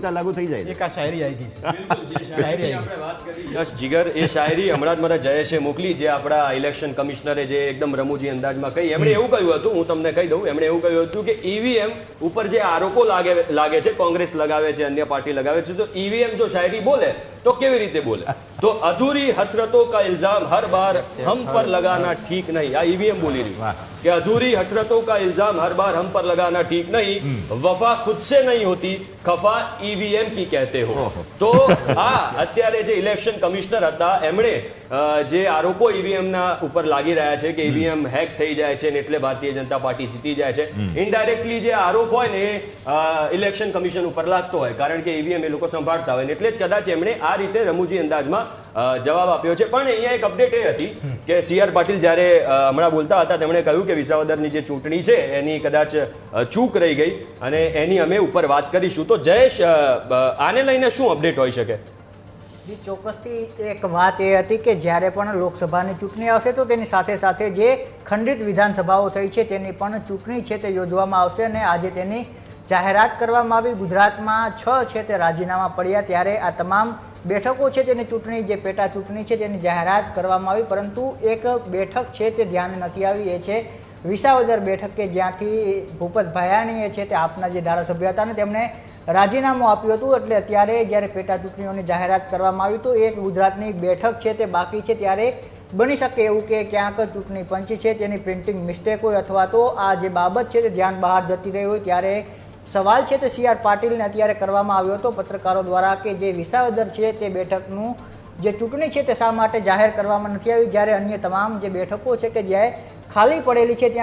સીધા લાગુ થઈ જાય એક આ શાયરી આવી ગઈ શાયરી આવી યસ જીગર એ શાયરી હમણાં જ મારા જયેશે મોકલી જે આપણા ઇલેક્શન કમિશનરે જે એકદમ રમૂજી અંદાજમાં કહી એમણે એવું કહ્યું હતું હું તમને કહી દઉં એમણે એવું કહ્યું હતું કે ઈવીએમ ઉપર જે આરોપો લાગે લાગે છે કોંગ્રેસ લગાવે છે અન્ય પાર્ટી લગાવે છે તો ઈવીએમ જો શાયરી બોલે તો કેવી રીતે બોલે? તો અધૂરી હસરતો કા ઇલ્ઝામ હર બાર હમ પર લગાના ઠીક નહીં. આ ઈવીએમ બોલી રહ્યું કે અધૂરી હસરતો કા ઇલ્ઝામ હર બાર હમ પર લગાના ઠીક નહીં. વફા ખુદ સે નહીં હોતી ખફા ઈવીએમ કી કહેતે હો. તો આ અત્યારે જે ઇલેક્શન કમિશનર હતા એમણે જે આરોપો ઈવીએમ ના ઉપર લાગી રહ્યા છે કે ઈવીએમ હેક થઈ જાય છે એટલે ભારતીય જનતા પાર્ટી જીતી જાય છે. ઇનડાયરેક્ટલી જે આરોપ હોય ને ઇલેક્શન કમિશન ઉપર લાગતો હોય કારણ કે ઈવીએમ એ લોકો સંભાળતા હોય એટલે જ કદાચ એમણે આ રીતે રમૂજી અંદાજમાં જવાબ આપ્યો છે. પણ અહીંયા એક અપડેટ એ હતી કે સી આર પાટીલ જ્યારે હમણાં બોલતા હતા, તેમણે કહ્યું કે વિસાવદરની જે ચૂંટણી છે, એની કદાચ ચૂક રહી ગઈ અને એની અમે ઉપર વાત કરીશું. તો જયેશ આને લઈને શું અપડેટ હોઈ શકે? ચોક્કસથી એક વાત એ હતી કે જ્યારે પણ લોકસભાની ચૂંટણી આવશે, તો તેની સાથે સાથે જે ખંડિત વિધાનસભાઓ થઈ છે, તેની પણ ચૂંટણી છે તે યોજવામાં આવશે અને આજે તેની જાહેરાત કરવામાં આવી. ગુજરાતમાં છ છે તે રાજીનામા પડ્યા. ત્યારે આ તમામ બેઠકો છે તેની ચૂંટણી, જે પેટા ચૂંટણી છે તેની જાહેરાત કરવામાં આવી, પરંતુ એક બેઠક છે તે ધ્યાને નથી આવી, એ છે વિસાવદર બેઠક કે જ્યાંથી ભૂપત ભાયાણીએ છે તે આપના જે ધારાસભ્ય હતા ને તેમણે રાજીનામું આપ્યું હતું, એટલે અત્યારે જ્યારે પેટા ચૂંટણીઓની જાહેરાત કરવામાં આવી, તો એક ગુજરાતની બેઠક છે તે બાકી છે, ત્યારે બની શકે એવું કે ક્યાંક ચૂંટણી પંચ છે તેની પ્રિન્ટિંગ મિસ્ટેક હોય, અથવા તો આ જે બાબત છે તે ધ્યાન બહાર જતી રહી હોય, ત્યારે સવાલ છે તે સી આર પાટીલને અત્યારે કરવામાં આવ્યો હતો પત્રકારો દ્વારા કે જે વિસાવદર છે તે બેઠકનું જે ચૂંટણી છે તે શા માટે જાહેર કરવામાં નથી આવી? જ્યારે અન્ય તમામ જે બેઠકો છે કે જ્યાં ખાલી પડેલી છે, ત્યાં